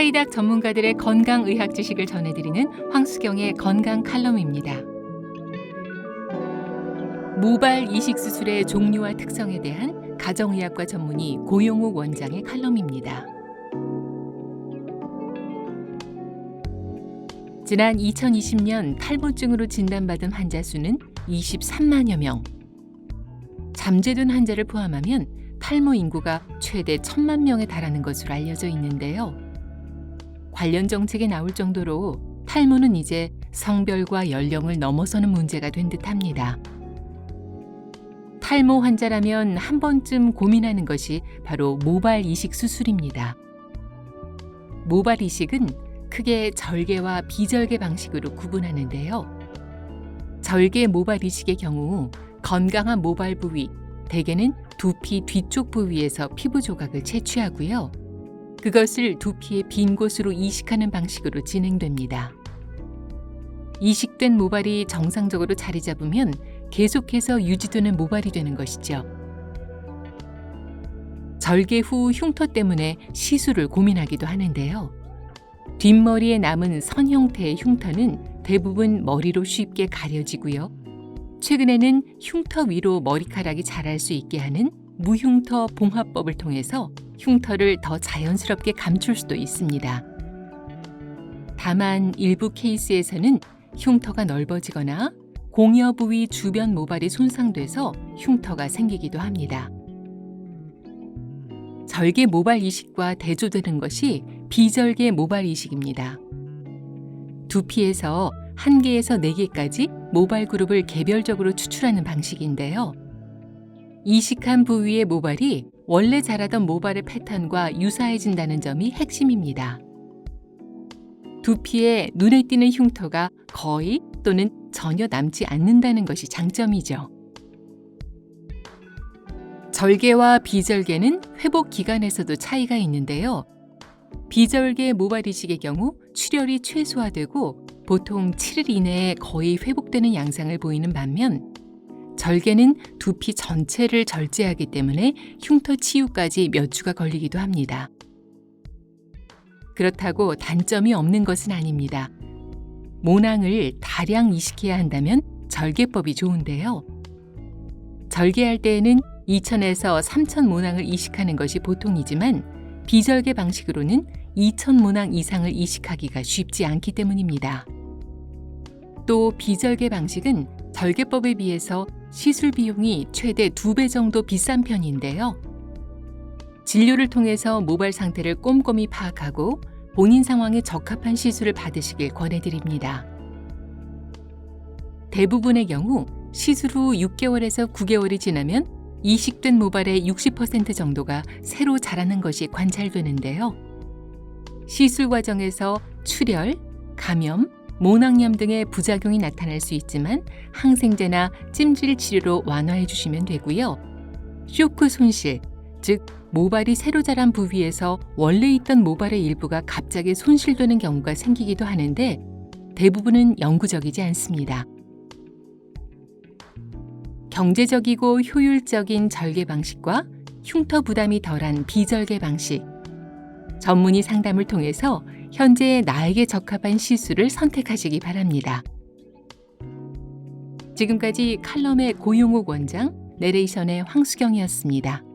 하이닥 전문가들의 건강 의학 지식을 전해드리는 황수경의 건강 칼럼입니다. 모발 이식 수술의 종류와 특성에 대한 가정의학과 전문의 고용욱 원장의 칼럼입니다. 지난 2020년 탈모증으로 진단받은 환자 수는 23만여 명. 잠재된 환자를 포함하면 탈모 인구가 최대 1천만 명에 달하는 것으로 알려져 있는데요. 관련 정책이 나올 정도로 탈모는 이제 성별과 연령을 넘어서는 문제가 된 듯합니다. 탈모 환자라면 한 번쯤 고민하는 것이 바로 모발 이식 수술입니다. 모발 이식은 크게 절개와 비절개 방식으로 구분하는데요. 절개 모발 이식의 경우 건강한 모발 부위, 대개는 두피 뒤쪽 부위에서 피부 조각을 채취하고요. 그것을 두피의 빈 곳으로 이식하는 방식으로 진행됩니다. 이식된 모발이 정상적으로 자리 잡으면 계속해서 유지되는 모발이 되는 것이죠. 절개 후 흉터 때문에 시술을 고민하기도 하는데요. 뒷머리에 남은 선 형태의 흉터는 대부분 머리로 쉽게 가려지고요. 최근에는 흉터 위로 머리카락이 자랄 수 있게 하는 무흉터 봉합법을 통해서 흉터를 더 자연스럽게 감출 수도 있습니다. 다만 일부 케이스에서는 흉터가 넓어지거나 공여 부위 주변 모발이 손상돼서 흉터가 생기기도 합니다. 절개 모발 이식과 대조되는 것이 비절개 모발 이식입니다. 두피에서 한 개에서 네 개까지 모발 그룹을 개별적으로 추출하는 방식인데요. 이식한 부위의 모발이 원래 자라던 모발의 패턴과 유사해진다는 점이 핵심입니다. 두피에 눈에 띄는 흉터가 거의 또는 전혀 남지 않는다는 것이 장점이죠. 절개와 비절개는 회복 기간에서도 차이가 있는데요. 비절개 모발 이식의 경우 출혈이 최소화되고 보통 7일 이내에 거의 회복되는 양상을 보이는 반면 절개는 두피 전체를 절제하기 때문에 흉터 치유까지 몇 주가 걸리기도 합니다. 그렇다고 단점이 없는 것은 아닙니다. 모낭을 다량 이식해야 한다면 절개법이 좋은데요. 절개할 때에는 2천에서 3천 모낭을 이식하는 것이 보통이지만 비절개 방식으로는 2천 모낭 이상을 이식하기가 쉽지 않기 때문입니다. 또 비절개 방식은 절개법에 비해서 시술 비용이 최대 2배 정도 비싼 편인데요. 진료를 통해서 모발 상태를 꼼꼼히 파악하고 본인 상황에 적합한 시술을 받으시길 권해드립니다. 대부분의 경우 시술 후 6개월에서 9개월이 지나면 이식된 모발의 60% 정도가 새로 자라는 것이 관찰되는데요. 시술 과정에서 출혈, 감염, 모낭염 등의 부작용이 나타날 수 있지만 항생제나 찜질 치료로 완화해 주시면 되고요. 쇼크 손실, 즉 모발이 새로 자란 부위에서 원래 있던 모발의 일부가 갑자기 손실되는 경우가 생기기도 하는데 대부분은 영구적이지 않습니다. 경제적이고 효율적인 절개 방식과 흉터 부담이 덜한 비절개 방식. 전문의 상담을 통해서 현재 나에게 적합한 시술을 선택하시기 바랍니다. 지금까지 칼럼의 고용욱 원장, 내레이션의 황수경이었습니다.